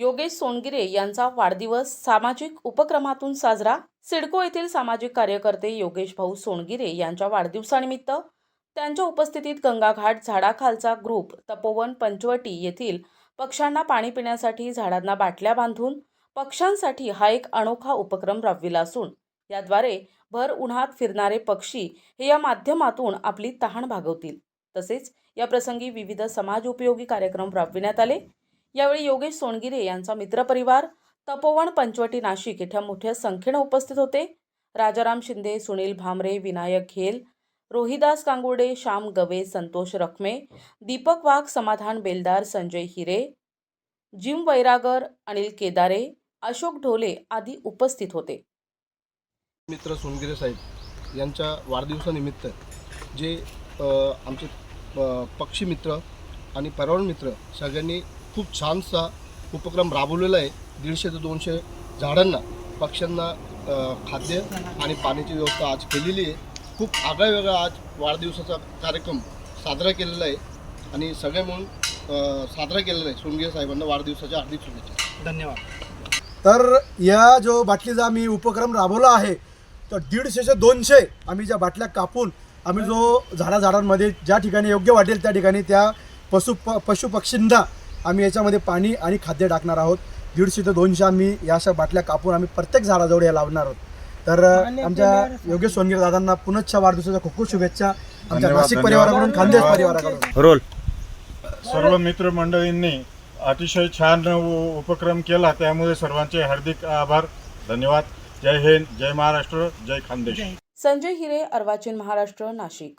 योगेश सोनगिरे यांचा वाढदिवस सामाजिक उपक्रमातून साजरा. सिडको येथील सामाजिक कार्यकर्ते योगेश भाऊ सोनगिरे यांच्या वाढदिवसानिमित्त त्यांच्या उपस्थितीत गंगाघाट झाडाखालचा ग्रुप तपोवन पंचवटी येथील पक्ष्यांना पाणी पिण्यासाठी झाडांना बाटल्या बांधून पक्ष्यांसाठी हा एक अनोखा उपक्रम राबविला असून याद्वारे भर उन्हात फिरणारे पक्षी हे या माध्यमातून आपली तहान भागवतील. तसेच या प्रसंगी विविध समाज उपयोगी कार्यक्रम राबविण्यात आले. यावेळी योगेश सोनगिरे यांचा मित्रपरिवार तपोवन पंचवटी नाशिक येथे मोठ्या संख्येनं उपस्थित होते. राजाराम शिंदे सुनील भामरे विनायक खेल रोहिदास कांगुर्डे श्याम गवे संतोष रखमे दीपक वाघ समाधान बेलदार संजय हिरे जिम वैरागर अनिल केदारे अशोक ढोले आदी उपस्थित होते. मित्र सोनगिरे साहेब यांच्या वाढदिवसानिमित्त जे आमचे पक्षी मित्र आणि पर्यावरण मित्र सगळ्यांनी खूप छानसा उपक्रम राबवलेला आहे. दीडशे ते दोनशे झाडांना पक्ष्यांना खाद्य आणि पाण्याची व्यवस्था आज केलेली आहे. खूप आगळा वेगळा आज वाढदिवसाचा कार्यक्रम साजरा केलेला आहे आणि सगळे म्हणून साजरा केलेला आहे. सोनगिरे साहेबांना वाढदिवसाच्या हार्दिक शुभेच्छा. धन्यवाद. तर या जो बाटलीचा आम्ही उपक्रम राबवला आहे तर दीडशेचे दोनशे आम्ही ज्या बाटल्या कापून आम्ही जो झाडा झाडांमध्ये ज्या ठिकाणी योग्य वाटेल त्या ठिकाणी त्या पशु प पशु पक्षींना आम्ही याच्यामध्ये पाणी आणि खाद्य टाकणार आहोत. दीडशे ते दोनशे आम्ही या अशा बाटल्या कापून आम्ही प्रत्येक झाडाजवळ या लावणार आहोत. तर आमच्या योगेश सोनगिर दादांना पुनश्च वाढदिवसाच्या खूप खूप शुभेच्छा. आमच्या नाशिक. परिवाराकडून खानदेश परिवाराकडून. रोल. सर्व मित्रमंडळींनी अतिशय छान उपक्रम केला त्यामुळे सर्वांचे हार्दिक आभार. धन्यवाद. जय हिंद जय महाराष्ट्र जय खानदेश. संजय हिरे अर्वाचीन महाराष्ट्र नाशिक.